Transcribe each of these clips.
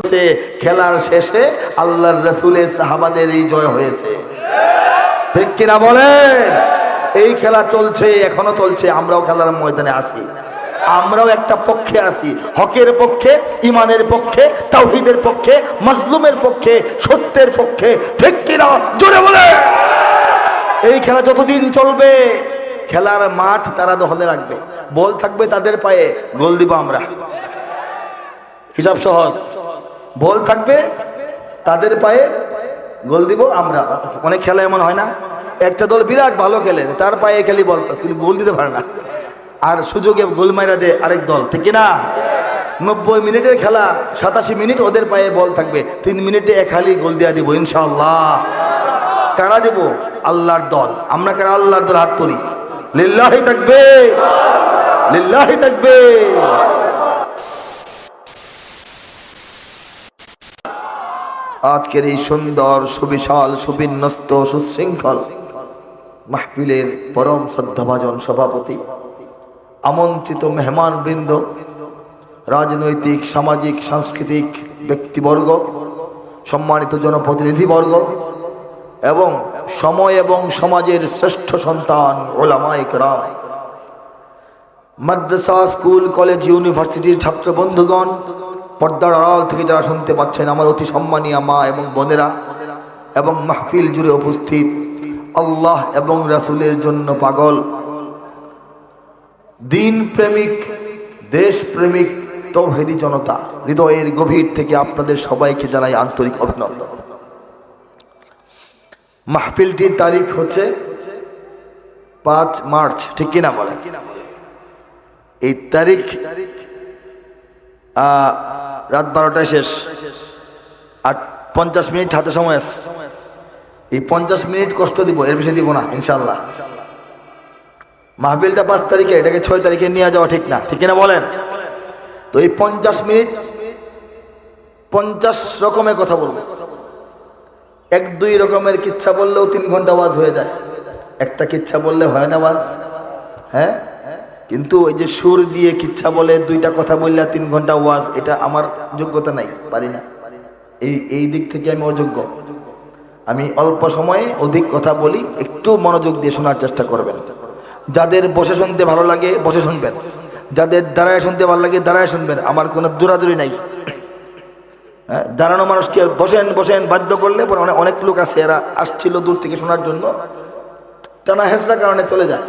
হয়েছে, খেলার শেষে আল্লাহর রসুলের সাহাবাদের এই জয় হয়েছে। ঠিক কিনা বলেন? এই খেলা চলছে, এখনও চলছে, আমরাও খেলার ময়দানে আছি। আমরাও একটা পক্ষে আছি, হকের পক্ষে ইমানের পক্ষে, তাওহিদের পক্ষে, মজলুমের পক্ষে, সত্যের পক্ষে। ঠিক কিনা? জোরে বলে এই খেলা যতদিন চলবে, খেলার মাঠ তারা দখলে রাখবে। বল থাকবে তাদের পায়ে, গোল দিব আমরা। হিসাব সহজ। বল থাকবে, তাদের পায়ে গোল দিব আমরা। অনেক খেলা এমন হয় না। একটা দল বিরাট ভালো খেলে, তার পায়ে খেলি বল, কিন্তু গোল দিতে পারে না। আর সুযোগে গোল মাইরা দে আরেক দল, ঠিক না নব্বই মিনিটের খেলা, সাতাশি মিনিট ওদের পায়ে বল থাকবে। তিন মিনিটে এক হালি গোল দেওয়া দিব ইনশাল্লাহ কারা দেব? আল্লাহর দল। আমরা কারা আল্লাহর দল হাত তুলি? লিল্লাহি থাকবে লিল্লাহি থাকবে আজকের এই সুন্দর, সুবিশাল, সুবিন্যস্ত, সুশৃঙ্খল মাহফিলের পরম শ্রদ্ধাভাজন সভাপতি, আমন্ত্রিত মেহমান বৃন্দ রাজনৈতিক, সামাজিক, সাংস্কৃতিক ব্যক্তিবর্গ, সম্মানিত জনপ্রতিনিধিবর্গ এবং সময় এবং সমাজের শ্রেষ্ঠ সন্তান ওলামাইক রাম মাদ্রাসা, স্কুল, কলেজ, ইউনিভার্সিটির ছাত্র বন্ধুগণ পর্দার আড়াল থেকে যারা শুনতে পাচ্ছেন, আমার অতি সম্মানীয় মা এবং বোনেরা এবং মাহফিল জুড়ে উপস্থিত আল্লাহ এবং রাসুলের জন্য পাগল, দিন প্রেমিক, দেশ প্রেমিক, তৌহেদি জনতা, হৃদয়ের গভীর থেকে আপনাদের সবাইকে জানাই আন্তরিক অভিনন্দন। মাহফিলটির তারিখ হচ্ছে পাঁচ মার্চ, ঠিক কিনা বলেন? এই তারিখ রাত বারোটায় শেষ। আর পঞ্চাশ মিনিট হাতে সময় আছে। এই পঞ্চাশ মিনিট কষ্ট দিব, এর বেশি দিব না ইনশাল্লাহ মাহফিলটা পাঁচ তারিখে, এটাকে ছয় তারিখে নিয়ে যাওয়া ঠিক না ঠিক না বলেন? তো এই পঞ্চাশ মিনিট, পঞ্চাশ রকমের কথা বলব। এক, দুই রকমের কিচ্ছা বললেও তিন ঘণ্টা ওয়াজ হয়ে যায়। একটা কিচ্ছা বললে হয় না ওয়াজ। হ্যাঁ? কিন্তু ওই যে সুর দিয়ে কিচ্ছা বলে, দুইটা কথা বললে তিন ঘণ্টা ওয়াজ, এটা আমার যোগ্যতা নাই, পারি না। এই এই দিক থেকে আমি অযোগ্য। আমি অল্প সময়ে অধিক কথা বলি, একটু মনোযোগ দিয়ে শোনার চেষ্টা করবেন। যাদের বসে শুনতে ভালো লাগে, বসে শুনবেন। যাদের দাঁড়ায় শুনতে ভালো লাগে, দাঁড়ায় শুনবেন। আমার কোনো দূরাদূরি নাই। হ্যাঁ দাঁড়ানো মানুষকে বসেন বসেন, বাধ্য করলে পরে অনেক লোক আছে, এরা আসছিল দূর থেকে শোনার জন্য। টানা হেসরার কারণে চলে যায়।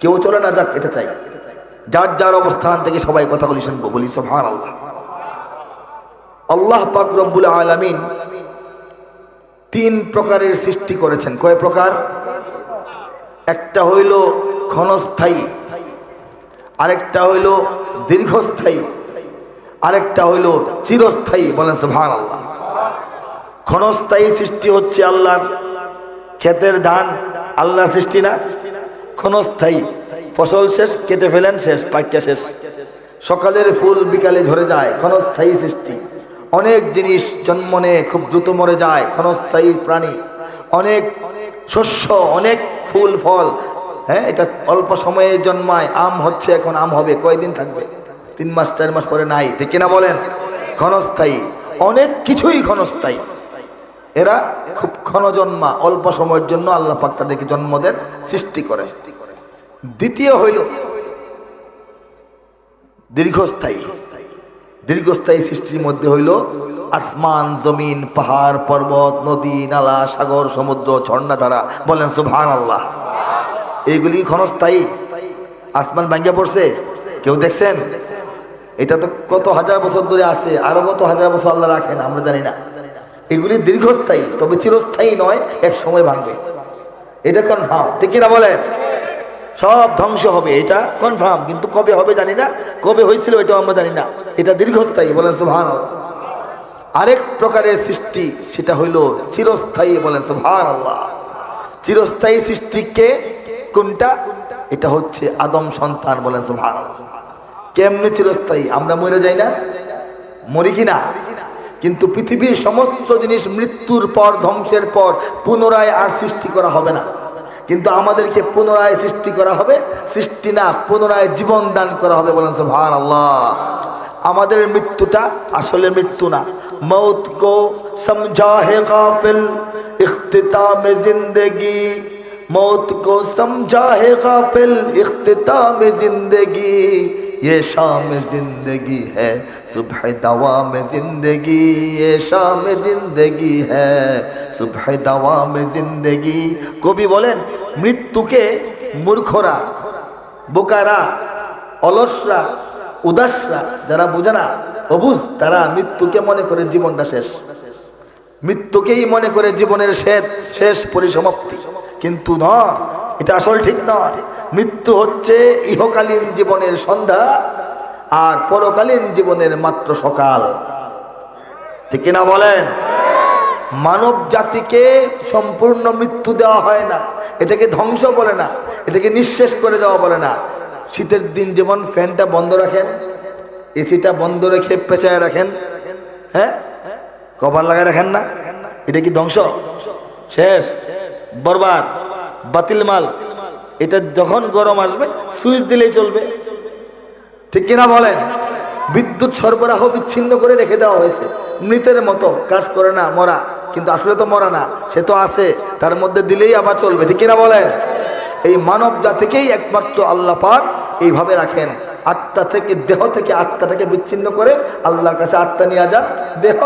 কেউ চলে না যাক, এটা চাই। যার যার অবস্থান থেকে সবাই কথাগুলি শুনব, বলি সোহান আল্লাহ আল্লাহ পাক রব্বুল আলামিন তিন প্রকারের সৃষ্টি করেছেন। কয় প্রকার? একটা হইল ক্ষণস্থায়ী, আরেকটা হইল দীর্ঘস্থায়ী, আরেকটা হইল চিরস্থায়ী। বলেন সোহান আল্লাহ ক্ষণস্থায়ী সৃষ্টি হচ্ছে আল্লাহর ক্ষেতের ধান, আল্লাহর সৃষ্টি না? ক্ষণস্থায়ী। ফসল শেষ, কেটে ফেলেন শেষ পাক্যা শেষ। সকালের ফুল বিকালে ঝরে যায়, ক্ষণস্থায়ী সৃষ্টি। অনেক জিনিস জন্ম নেয় খুব দ্রুত মরে যায়, ক্ষণস্থায়ী প্রাণী। অনেক শস্য, অনেক ফুল, ফল হ্যাঁ এটা অল্প সময়ে জন্মায়, আম হচ্ছে এখন, আম হবে, কয়দিন থাকবে? তিন মাস, চার মাস পরে নাই, ঠিক কিনা বলেন? ক্ষণস্থায়ী। অনেক কিছুই ক্ষণস্থায়ী। এরা খুব ক্ষণ জন্মা অল্প সময়ের জন্য আল্লাহ পাক তাদেরকে জন্ম দেন, সৃষ্টি করে দ্বিতীয় হইল দীর্ঘস্থায়ী। দীর্ঘস্থায়ী সৃষ্টির মধ্যে হইল আসমান, জমিন, পাহাড়, পর্বত, নদী, নালা, সাগর, সমুদ্র, ঝর্ণাধারা। বলেন সুভান আল্লাহ এইগুলি ক্ষণস্থায়ী। আসমান ভাঙ্গা পড়ছে। কেউ দেখছেন? এটা তো কত হাজার বছর ধরে আছে, আরও কত হাজার বছর আল্লাহ রাখেন, আমরা জানি না। এগুলি দীর্ঘস্থায়ী, তবে চিরস্থায়ী নয়, এক সময় ভাঙবে। এটা কনফার্ম ঠিক কিনা বলেন? সব ধ্বংস হবে, এটা কনফার্ম কিন্তু কবে হবে জানি না, কবে হয়েছিল এটাও আমরা জানি না, এটা দীর্ঘস্থায়ী বলেন সুভান আরেক প্রকারের সৃষ্টি, সেটা হইল চিরস্থায়ী বলেন সুভান আল্লাহ চিরস্থায়ী সৃষ্টিকে কোনটা? এটা হচ্ছে আদম সন্তান বলেন সুভান কেমনি চিরস্থায়ী? আমরা মরে যাই না? মরি কি না কিন্তু পৃথিবীর সমস্ত জিনিস মৃত্যুর পর, ধ্বংসের পর পুনরায় আর সৃষ্টি করা হবে না। কিন্তু আমাদেরকে পুনরায় সৃষ্টি করা হবে, সৃষ্টি না, পুনরায় জীবন দান করা হবে বলেন ভান আল্লাহ আমাদের মৃত্যুটা আসলে মৃত্যু না। মৌত কো সমঝা হে কাপিল ইখতাম জিন্দগি। মৌত কো সমঝা হে কাপিল ইখতাম জিন্দগি। ये शाम जिंदगी है सुबह दवा में जिंदगी ये शाम जिंदगी है सुबह दवा में जिंदगी কবি বলেন মৃত্যুকে মূর্খরা বোকারা অলসরা উদাসরা যারা বোঝে না অবুজ তারা মৃত্যুকে মনে করে জীবনটা শেষ মৃত্যুকেই মনে করে জীবনের শেষ শেষ পরিসমাপ্তি কিন্তু না এটা আসল ঠিক নয় মৃত্যু হচ্ছে ইহকালীন জীবনের সন্ধ্যা আর পরকালীন জীবনের মাত্র সকাল। ঠিক না বলেন? মানব জাতিকে সম্পূর্ণ মৃত্যু দেওয়া হয় না। এটাকে ধ্বংস বলে না। এটাকে নিঃশেষ করে দেওয়া বলে না। শীতের দিন যেমন ফ্যানটা বন্ধ রাখেন, এসিটা বন্ধ রেখে পেঁচায় রাখেন হ্যাঁ? কভার লাগায় রাখেন না। এটা কি ধ্বংস? শেষ। বরবাদ। বাতিল মাল। এটা যখন গরম আসবে, সুইচ দিলেই চলবে। ঠিক কিনা বলেন? বিদ্যুৎ সরবরাহ বিচ্ছিন্ন করে রেখে দেওয়া হয়েছে। মৃতের মতো কাজ করে না, মরা। কিন্তু আসলে তো মরা না, সে তো আছে। তার মধ্যে দিলেই আবার চলবে, ঠিক কিনা বলেন? এই মানব জাতিকেই একমাত্র আল্লাহ পাক এইভাবে রাখেন। আত্মা থেকে, দেহ থেকে আত্মাটাকে বিচ্ছিন্ন করে আল্লাহর কাছে আত্মা নিয়ে যান দেহ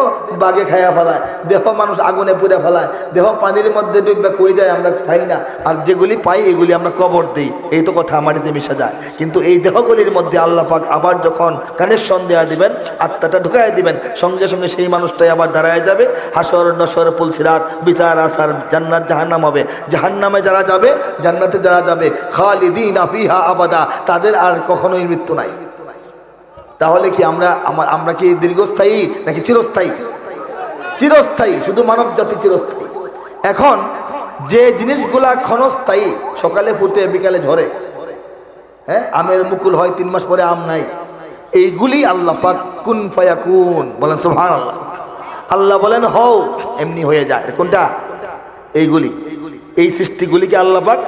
বাগে খাইয়া ফেলায়, দেহ মানুষ আগুনে পুড়ে ফেলায়, দেহ পানির মধ্যে ডুববে, কই যায় আমরা পাই না। আর যেগুলি পাই, এগুলি আমরা কবর দিই। এই তো কথা মাটিতে মিশে যায়। কিন্তু এই দেহগুলির মধ্যে আল্লাহ পাক আবার যখন কানেকশন দেওয়া দিবেন, আত্মাটা ঢুকাই দিবেন, সঙ্গে সঙ্গে সেই মানুষটাই আবার দাঁড়ায় যাবে। হাসর, নসর, পুলসিরাত, বিচার, আসার, জান্নাত, জাহান্নাম হবে। জাহান্নামে যারা যাবে, জান্নাতে যারা যাবে, খালিদিন আফিহা আবাদা, তাদের আর কখনোই মৃত্যু নাই। তাহলে কি আমরা, আমার, আমরা কি দীর্ঘস্থায়ী নাকি চিরস্থায়ী? চিরস্থায়ী, শুধু মানব জাতি চিরস্থায়ী। এখন যে জিনিসগুলা ক্ষণস্থায়ী, সকালে ফুটে, বিকালে ঝরে হ্যাঁ আমের মুকুল হয়, তিন মাস পরে আম নাই, এইগুলি আল্লাহ পাক কুন ফায়া কুন বলেন সুহান আল্লাহ আল্লাহ বলেন, হও, এমনি হয়ে যায়। কোনটা? এইগুলি। এই সৃষ্টিগুলিকে আল্লাহ পাক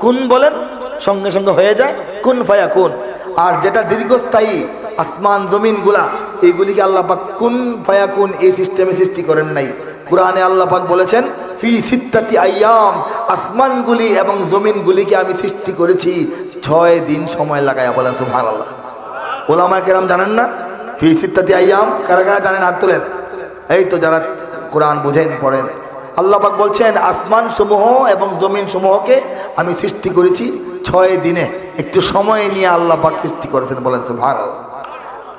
কুন বলেন, সঙ্গে সঙ্গে হয়ে যায়, কুন ফায়া কুন আর যেটা দীর্ঘস্থায়ী আসমান জমিনগুলা এইগুলিকে আল্লাহ কোন ফায়া কুন এই সিস্টেমে সৃষ্টি করেন নাই। কোরআনে আল্লাহ পাক বলেছেন, ফি সিত্তাতি আয়াম আসমানগুলি এবং জমিনগুলিকে আমি সৃষ্টি করেছি ছয় দিন সময় লাগাইয়া বলেন সুভান আল্লাহ ওলামা কেরাম জানেন না? ফি সিদ্ধাতি আয়াম কারা কারা জানেন? হাত তোলেন। এই তো যারা কোরআন বুঝেন, পড়েন। আল্লাহ পাক বলছেন আসমান সমূহ এবং জমিন সমূহকে আমি সৃষ্টি করেছি ছয় দিনে একটু সময় নিয়ে আল্লাহ পাক সৃষ্টি করেছেন বলেন আল্লাহ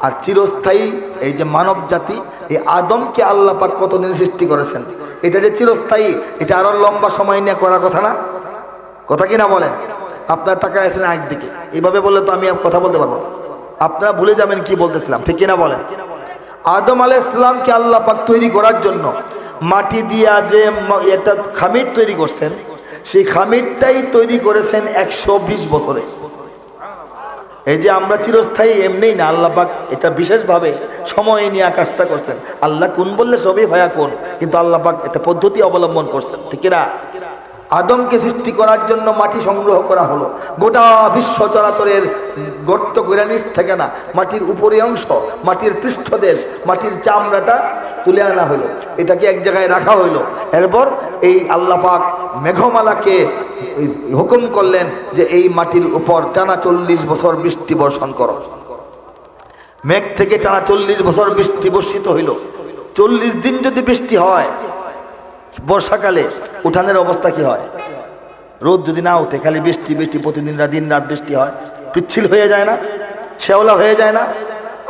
আর চিরস্থায়ী এই যে মানব জাতি, এই আদমকে আল্লাহ পাক কতদিন সৃষ্টি করেছেন? এটা যে চিরস্থায়ী, এটা আরও লম্বা সময় নিয়ে করার কথা না? কথা কি না বলেন? আপনার টাকা আছেন একদিকে। এইভাবে বললে তো আমি কথা বলতে পারব আপনারা ভুলে যাবেন কি বলতেছিলাম, ঠিক কিনা বলেন? আদম আলাহ ইসলামকে আল্লাহ পাক তৈরি করার জন্য মাটি দিয়া যে একটা খামির তৈরি করছেন সেই খামিরটাই তৈরি করেছেন একশো বিশ বছরে। এই যে আমরা চিরস্থায়ী, এমনিই না আল্লাপাক এটা বিশেষভাবে সময় নিয়ে আকাশটা করছেন। আল্লাহ কোন বললে সবই ভয়া কোন, কিন্তু আল্লাপাক একটা পদ্ধতি অবলম্বন করছেন। ঠিক না? আদমকে সৃষ্টি করার জন্য মাটি সংগ্রহ করা হলো। গোটা বিশ্ব চরাচরের গর্ত করে নিচ থেকে না, মাটির উপরে অংশ, মাটির পৃষ্ঠদেশ, মাটির চামড়াটা তুলে আনা হলো। এটাকে এক জায়গায় রাখা হইল এরপর এই আল্লাহ পাক মেঘমালাকে হুকুম করলেন যে এই মাটির উপর টানা চল্লিশ বছর বৃষ্টি বর্ষণ করো। মেঘ থেকে টানা চল্লিশ বছর বৃষ্টি বর্ষিত হইল। চল্লিশ দিন যদি বৃষ্টি হয় বর্ষাকালে উঠানের অবস্থা কি হয়? রোদ যদি না উঠে, খালি বৃষ্টি বৃষ্টি, প্রতিদিন রাত, দিন রাত বৃষ্টি হয়, পিচ্ছিল হয়ে যায় না? শেওলা হয়ে যায় না?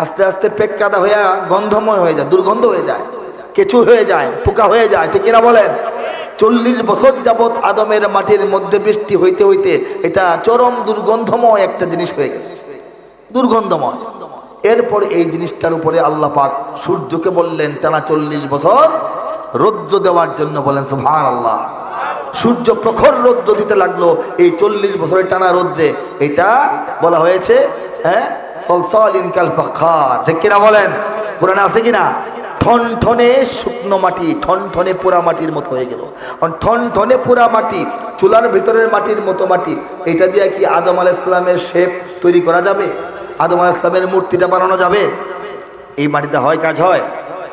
আস্তে আস্তে পেক কাদা হয়ে গন্ধময় হয়ে যায়, দুর্গন্ধ হয়ে যায়, কেঁচু হয়ে যায়, পোকা হয়ে যায়, ঠিক কিনা বলেন? চল্লিশ বছর যাবৎ আদমের মাটির মধ্যে বৃষ্টি হইতে হইতে এটা চরম দুর্গন্ধময় একটা জিনিস হয়ে গেছে। দুর্গন্ধময়। এরপর এই জিনিসটার উপরে আল্লাহ পাক সূর্যকে বললেন, টানা চল্লিশ বছর রৌদ্র দেওয়ার জন্য বলেন সুভান আল্লাহ সূর্য প্রখর রৌদ্র দিতে লাগল, এই চল্লিশ বছরের টানা রৌদ্রে। এটা বলা হয়েছে হ্যাঁ সলসল ইনকাল ফখার। ঠিক কিনা বলেন? কোরআনে আছে কিনা? ঠন ঠনে শুকনো মাটি ঠন ঠনে পোড়া মাটির মতো হয়ে গেল। আর ঠন ঠনে পোড়া মাটি, চুলার ভিতরের মাটির মতো মাটি, এটা দিয়ে কি আদম আল ইসলামের শেপ তৈরি করা যাবে? আদম আল ইসলামের মূর্তিটা বানানো যাবে? এই মাটিতে হয়, কাজ হয়?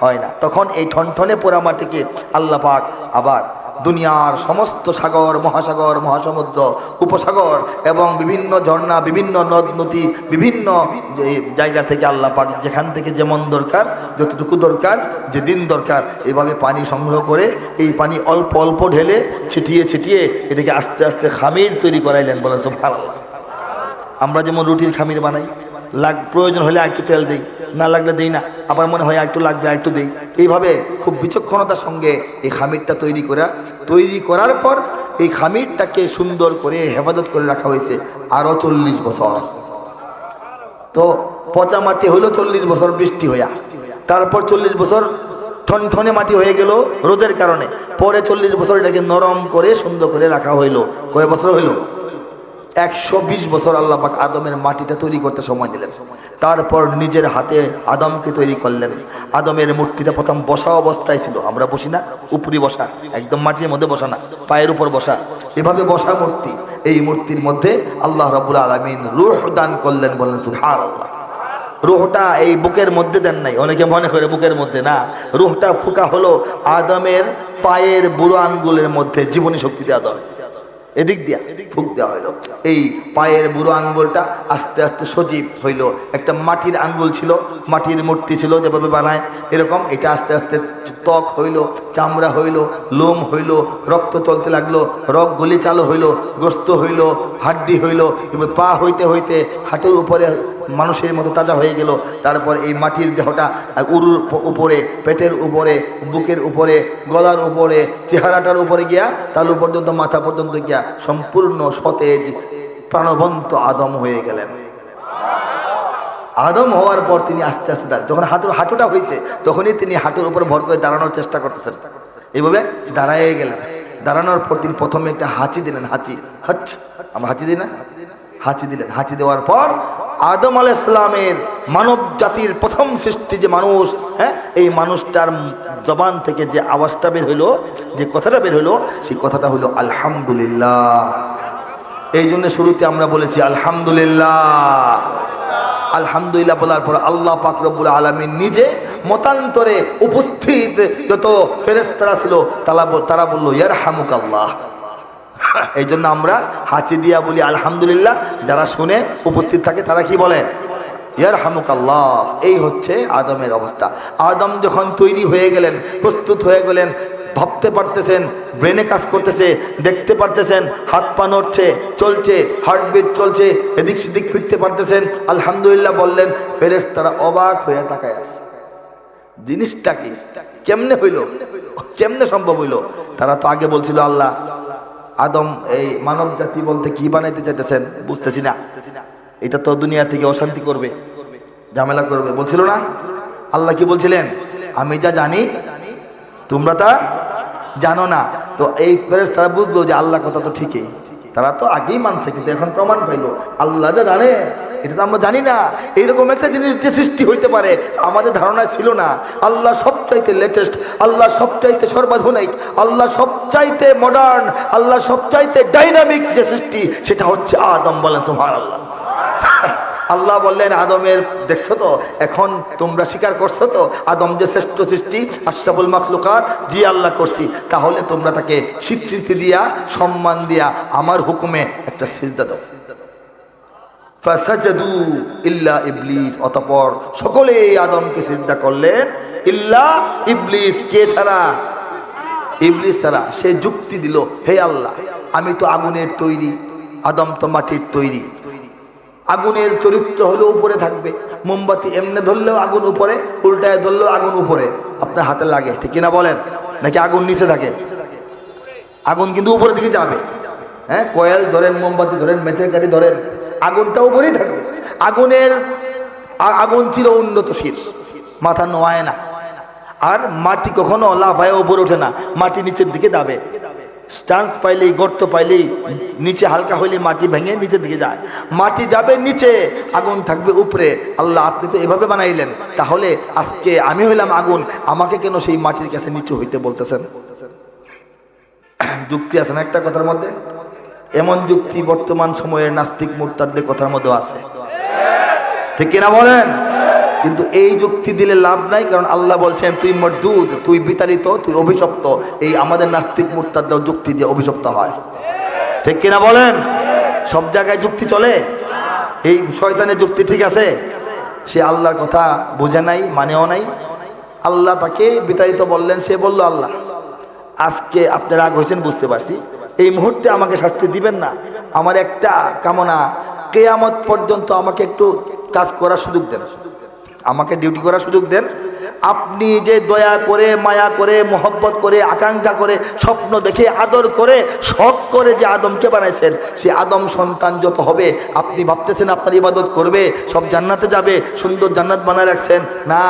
হয় না। তখন এই ঠনঠনে পোড়া মাটিকে আল্লাহ পাক আবার দুনিয়ার সমস্ত সাগর, মহাসাগর, মহাসমুদ্র, উপসাগর এবং বিভিন্ন ঝর্ণা, বিভিন্ন নদ, নদী, বিভিন্ন জায়গা থেকে আল্লাহ পাক যেখান থেকে যেমন দরকার, যতটুকু দরকার, যেদিন দরকার, এভাবে পানি সংগ্রহ করে এই পানি অল্প অল্প ঢেলে ছিটিয়ে ছিটিয়ে এটাকে আস্তে আস্তে খামির তৈরি করাইলেন বলেন সব ভালো আমরা যেমন রুটির খামির বানাই, লাগ, প্রয়োজন হলে একটু তেল দিই। না লাগলে দেই না। আবার মনে হয় একটু লাগবে একটু দেই। এইভাবে খুব বিচক্ষণতার সঙ্গে এই খামিরটা তৈরি করা, তৈরি করার পর এই খামিরটাকে সুন্দর করে হেফাজত করে রাখা হয়েছে আরও চল্লিশ বছর। তো পচা মাটি হলো চল্লিশ বছর বৃষ্টি হইয়া। তারপর চল্লিশ বছর ঠনঠনে মাটি হয়ে গেল রোদের কারণে। পরে চল্লিশ বছর এটাকে নরম করে সুন্দর করে রাখা হইল। কয় বছর হইল? একশো বছর আল্লাহ পাক আদমের মাটিটা তৈরি করতে সময় দিলেন। তারপর নিজের হাতে আদমকে তৈরি করলেন। আদমের মূর্তিটা প্রথম বসা অবস্থায় ছিল। আমরা বসি না? উপরি বসা। একদম মাটির মধ্যে বসা না। পায়ের উপর বসা। এভাবে বসা মূর্তি। এই মূর্তির মধ্যে আল্লাহ রাবুল আলমিন রুহ দান করলেন বলেন সুবহানাল্লাহ। রুহটা এই বুকের মধ্যে দেন নাই। অনেকে মনে করে বুকের মধ্যে না। রুহটা ফুকা হলো আদমের পায়ের বুড়ো আঙ্গুলের মধ্যে জীবনী শক্তি দেওয়া দরকার। এদিক দিয়া ফুক দেওয়া হইল। এই পায়ের বুড়ো আঙ্গুলটা আস্তে আস্তে সজীব হইল। একটা মাটির আঙ্গুল ছিল, মাটির মূর্তি ছিল যেভাবে বানায়, এরকম এটা আস্তে আস্তে ত্বক হইল, চামড়া হইল, লোম হইল, রক্ত চলতে লাগল রক গলি চালু হইল, গোস্ত হইল, হাড্ডি হইল এবং পা হইতে হইতে হাঁটুর উপরে মানুষের মতো তাজা হয়ে গেল। তারপর এই মাটির দেহটা উরুর উপরে, পেটের উপরে, বুকের উপরে, গলার উপরে, চেহারাটার উপরে গিয়া, তালু পর্যন্ত, মাথা পর্যন্ত গিয়া সম্পূর্ণ সতেজ, প্রাণবন্ত আদম হয়ে গেলেন। আদম হওয়ার পর তিনি আস্তে আস্তে দাঁড়ান। যখন হাঁটুর হাঁটুটা হয়েছে তখনই তিনি হাঁটুর উপর ভর করে দাঁড়ানোর চেষ্টা করতেছেন। এইভাবে দাঁড়ায় গেলেন। দাঁড়ানোর পর তিনি প্রথমে একটা হাঁচি দিলেন, হাঁচি। হাচ, আমরা হাঁচি দিই না? হাঁচি দিলেন। হাঁচি দেওয়ার পর আদম আল ইসলামের মানব জাতির প্রথম সৃষ্টি যে মানুষ হ্যাঁ এই মানুষটার জবান থেকে যে আওয়াজটা বের হইল, যে কথাটা বের হইল, সেই কথাটা হলো আলহামদুলিল্লাহ। এই জন্য শুরুতে আমরা বলেছি, আলহামদুলিল্লাহ। আলহামদুলিল্লাহ বলার পর আল্লাহ পাকরবুল আলমী নিজে মতান্তরে উপস্থিত যত ফেরেস্তারা ছিল, তারা তারা বলল ইয়ার হামুক আল্লাহ এই জন্য আমরা হাঁচি দিয়া বলি, আলহামদুলিল্লাহ। যারা শুনে উপস্থিত থাকে, তারা কি বলে? ইয়ার হামুক আল্লাহ এই হচ্ছে আদমের অবস্থা। আদম যখন তৈরি হয়ে গেলেন, প্রস্তুত হয়ে গেলেন ভাবতে পারতেছেন, ব্রেনে কাজ করতেছে, দেখতে পারতেছেন, হাত পা নড়ছে, চলছে হার্টবিট চলছে, এদিক সেদিক ফিরতে পারতেছেন, আলহামদুলিল্লাহ বললেন ফেরেস তারা অবাক হয়ে তাকায় আছে। জিনিসটা কি? কেমনে হইল? কেমনে সম্ভব হইল? তারা তো আগে বলছিল, আল্লাহ, আদম এই মানব জাতি বলতে কি বানাইতে চাইতেছেন বুঝতেছি না। এটা তো দুনিয়া থেকে অশান্তি করবে, ঝামেলা করবে, বলছিল না? আল্লাহ কি বলছিলেন? আমি যা জানি তোমরা তা জানো না। তো এই ফেরেস তারা বুঝলো যে আল্লাহ কথা তো ঠিকই। তারা তো আগেই মানছে, কিন্তু এখন প্রমাণ পাইলো। আল্লাহ যা জানে, এটা তো আমরা জানি না। এইরকম একটা জিনিস যে সৃষ্টি হইতে পারে, আমাদের ধারণা ছিল না। আল্লাহ সবচাইতে লেটেস্ট আল্লাহ সবচাইতে সর্বাধুনিক, আল্লাহ সবচাইতে মডার্ন আল্লাহ সবচাইতে ডাইনামিক যে সৃষ্টি, সেটা হচ্ছে আদম বলেন সোহান আল্লাহ আল্লাহ বললেন, আদমের, দেখছ তো, এখন তোমরা স্বীকার করছ তো, আদম যে শ্রেষ্ঠ সৃষ্টি, আশরাফুল মাখলুকাত, জি আল্লাহ করছি, তাহলে তোমরা তাকে স্বীকৃতি দিয়া, সম্মান দিয়া, আমার হুকুমে একটা সিজদা দাও। ফাসাজাদু ইল্লা ইবলিস, অতঃপর সকলে আদমকে সিজদা করলেন, ইল্লা ইবলিস, কে ছাড়া? ইবলিস ছাড়া, সে যুক্তি দিল, হে আল্লাহ, আমি তো আগুনের তৈরি, আদম তো মাটির তৈরি। আগুনের চরিত্র হলো উপরে থাকবে। মোমবাতি এমনি ধরলেও আগুন উপরে, উল্টায় ধরলেও আগুন উপরে। আপনার হাতে লাগে, ঠিক কিনা বলেন? নাকি আগুন নিচে থাকে? আগুন কিন্তু উপরের দিকে যাবে। হ্যাঁ কয়েল ধরেন, মোমবাতি ধরেন মেথের কাঠি ধরেন, আগুনটা উপরেই থাকবে। আগুনের আগুন ছিল উন্নতশীল মাথা নোয়ায় না। আর মাটি কখনো লাফায়, উপরে ওঠে না। মাটি নিচের দিকে দাবে। চান্স পাইলেই, গর্ত পাইলেই নিচে হালকা হইলে মাটি ভেঙে নিচের দিকে যায়। মাটি যাবে নিচে, আগুন থাকবে উপরে। আল্লাহ, আপনি তো এভাবে বানাইলেন। তাহলে আজকে আমি হইলাম আগুন, আমাকে কেন সেই মাটির কাছে নিচু হইতে বলতেছেন? যুক্তি আছে না একটা কথার মধ্যে? এমন যুক্তি বর্তমান সময়ে নাস্তিক মুরতাদদের কথার মধ্যে আছে। ঠিক কিনা বলেন? কিন্তু এই যুক্তি দিলে লাভ নাই, কারণ আল্লাহ বলছেন, তুই মরদুদ, তুই বিতাড়িত, তুই অভিশপ্ত। এই আমাদের নাস্তিক মুরতাদ যুক্তি দিয়ে অভিশপ্ত হয়। ঠিক কিনা বলেন? সব জায়গায় যুক্তি চলে? এই শয়তানের যুক্তি ঠিক আছে? সে আল্লাহর কথা বুঝে নাই, মানেও নাই। আল্লাহ তাকে বিতাড়িত বললেন, সে বলল, আল্লাহ, আজকে আপনি রাগ হয়েছেন, বুঝতে পারছি। এই মুহূর্তে আমাকে শাস্তি দিবেন না। আমার একটা কামনা, কেয়ামত পর্যন্ত আমাকে একটু কাজ করার সুযোগ দেন। আমাকে ডিউটি করার সুযোগ দেন। আপনি যে দয়া করে, মায়া করে, মোহব্বত করে, আকাঙ্ক্ষা করে, স্বপ্ন দেখে, আদর করে, শখ করে যে আদমকে বানাইছেন, সে আদম সন্তান যত হবে, আপনি ভাবতেছেন আপনার ইবাদত করবে, সব জান্নাতে যাবে, সুন্দর জান্নাত বানায় রাখছেন। না,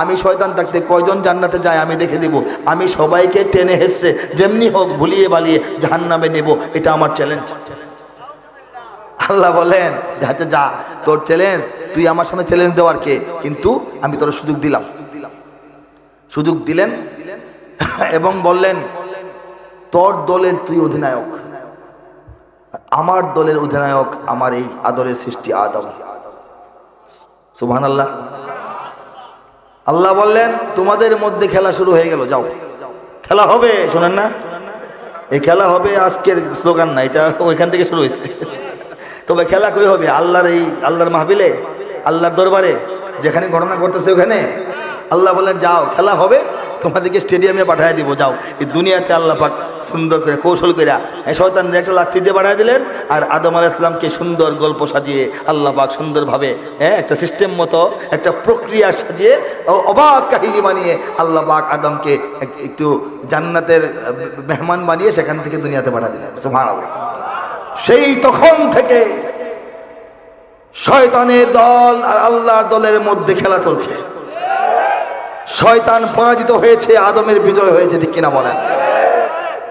আমি শয়তান থাকতে কয়জন জান্নাতে যায় আমি দেখে দেব। আমি সবাইকে টেনে হেসড়ে, যেমনি হোক ভুলিয়ে বালিয়ে জাহান্নামে নেব, এটা আমার চ্যালেঞ্জ আল্লাহ বলেন যে যা, তোর চ্যালেঞ্জ তুই আমার সামনে চ্যালেঞ্জ দেওয়ার কে? কিন্তু আমি তোর সুযোগ দিলাম। সুযোগ দিলেন এবং বললেন, তোর দলের তুই অধিনায়ক। আমার দলের অধিনায়ক আমার এই আদরের সৃষ্টি আদম। সুবহান আল্লাহ আল্লাহ বললেন, তোমাদের মধ্যে খেলা শুরু হয়ে গেল, যাও। খেলা হবে, শোনেন না। এই খেলা হবে আজকের স্লোগান না, এটা ওইখান থেকে শুরু হয়েছে। তবে খেলা কই হবে? আল্লাহর এই, আল্লাহর মাহবিলে আল্লাহর দরবারে, যেখানে ঘটনা ঘটতেছে ওখানে? আল্লাহ বলেন যাও, খেলা হবে, তোমাদেরকে স্টেডিয়ামে পাঠিয়ে দিব, যাও। এই দুনিয়াতে আল্লাহ পাক সুন্দর করে, কৌশল করে, এই শয়তান একটা লাথি দিয়ে পাঠিয়ে দিলেন, আর আদম আলাহ ইসলামকে সুন্দর গল্প সাজিয়ে আল্লাহ পাক সুন্দরভাবে হ্যাঁ একটা সিস্টেম মতো, একটা প্রক্রিয়া সাজিয়ে অবাক কাহিনী বানিয়ে আল্লাহ পাক আদমকে একটু জান্নাতের মেহমান বানিয়ে সেখান থেকে দুনিয়াতে পাঠিয়ে দিলেন। সেই তখন থেকে শয়তানের দল আর আল্লাহর দলের মধ্যে খেলা চলছে। শয়তান পরাজিত হয়েছে, আদমের বিজয় হয়েছে, ঠিক কিনা বলেন?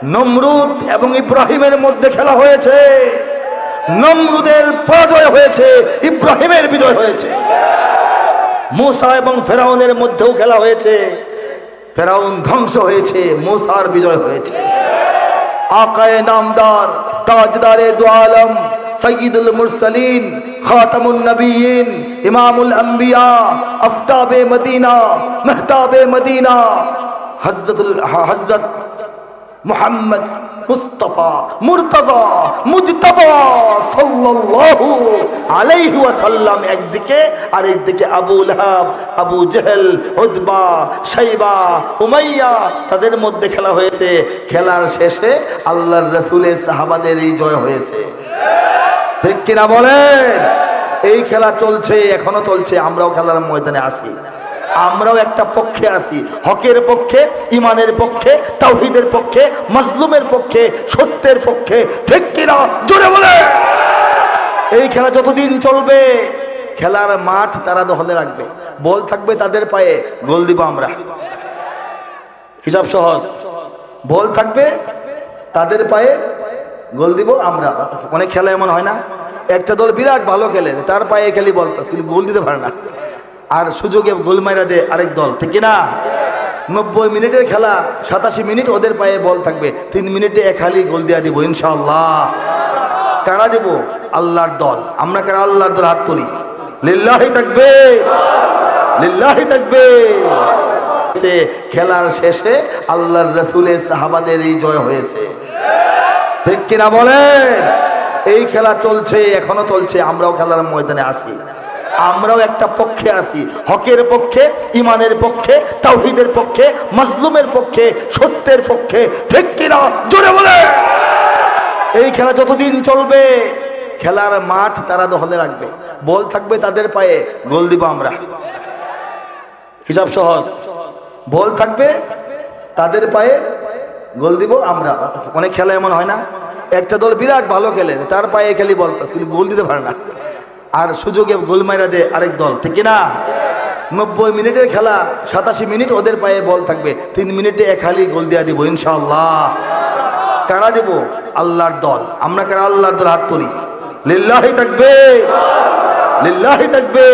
নমরুদ এবং ইব্রাহিমের মধ্যে খেলা হয়েছে। নমরুদের পরাজয় হয়েছে, ইব্রাহিমের বিজয় হয়েছে। মুসা এবং ফেরাউনের মধ্যেও খেলা হয়েছে। ফেরাউন ধ্বংস হয়েছে, মুসার বিজয় হয়েছে। আকায়ে নামদার, তাজদারে দোয়ালম সঈদুল মুরসলিন খাতামুন নবীন, ইমামুল আম্বিয়া, আফতাবে মদিনা, মেহতাবে মদিনা হজরতুল হজরত মোহাম্মদ মুস্তফা, মুরতজা, মুজতবা সাল্লাল্লাহু আলাইহি ওয়াসাল্লাম একদিকে আর একদিকে Abu Lahab, Abu Jahl, Utba, Shaiba, Umayya তাদের মধ্যে খেলা হয়েছে। খেলার শেষে আল্লাহর রাসূলের সাহাবাদের এই জয় হয়েছে। ঠিক কিনা বলেন? এই খেলা চলছে, এখনও চলছে, আমরাও খেলার ময়দানে আছি। আমরাও একটা পক্ষে আছি, হকের পক্ষে, ইমানের পক্ষে, তাওহিদের পক্ষে, মাজলুমের পক্ষে, সত্যের পক্ষে, ঠিক কিনা? জোরে বলে এই খেলা যতদিন চলবে, খেলার মাঠ তারা দখলে রাখবে। বল থাকবে তাদের পায়ে, গোল দিব আমরা। হিসাব সহজ। বল থাকবে তাদের পায়ে গোল দিব আমরা। অনেক খেলা এমন হয় না। একটা দল বিরাট ভালো খেলে, তার পায়ে খেলি বল, কিন্তু গোল দিতে পারে না। আর সুযোগে গোল মাইরা দে আরেক দল, ঠিক না নব্বই মিনিটের খেলা, সাতাশি মিনিট ওদের পায়ে বল থাকবে। তিন মিনিটে এক হালি গোল দেওয়া দিব ইনশাল্লাহ কারা দেব? আল্লাহর দল। আমরা কারা আল্লাহর দল হাত তুলি? লিল্লাহি থাকবে লিল্লাহি থাকবে খেলার শেষে আল্লাহর রসুলের সাহাবাদের এই জয় হয়েছে। ঠিক কিনা বলেন? এই খেলা চলছে, এখনও চলছে, আমরাও খেলার ময়দানে আছি। আমরাও একটা পক্ষে আছি, হকের পক্ষে, ইমানের পক্ষে, তাওহিদের পক্ষে, মাজলুমের পক্ষে, সত্যের পক্ষে, ঠিক কিনা? জোরে বলে এই খেলা যতদিন চলবে, খেলার মাঠ তারা দখলে রাখবে। বল থাকবে তাদের পায়ে, গোল দিব আমরা। হিসাব সহজ। বল থাকবে তাদের পায়ে গোল দিব, আমরা। অনেক খেলা এমন হয় না। একটা দল বিরাট ভালো খেলে, তার পায়ে খেলি বল, কিন্তু গোল দিতে পারে না। আর সুযোগে গোল মাইরা দে আরেক দল, ঠিক না নব্বই মিনিটের খেলা, সাতাশি মিনিট ওদের পায়ে বল থাকবে। তিন মিনিটে এক হালি গোল দেওয়া দিব ইনশাল্লাহ কারা দেব? আল্লাহর দল। আমরা কারা আল্লাহর দল হাত তুলি? লিল্লাহি থাকবে লিল্লাহি থাকবে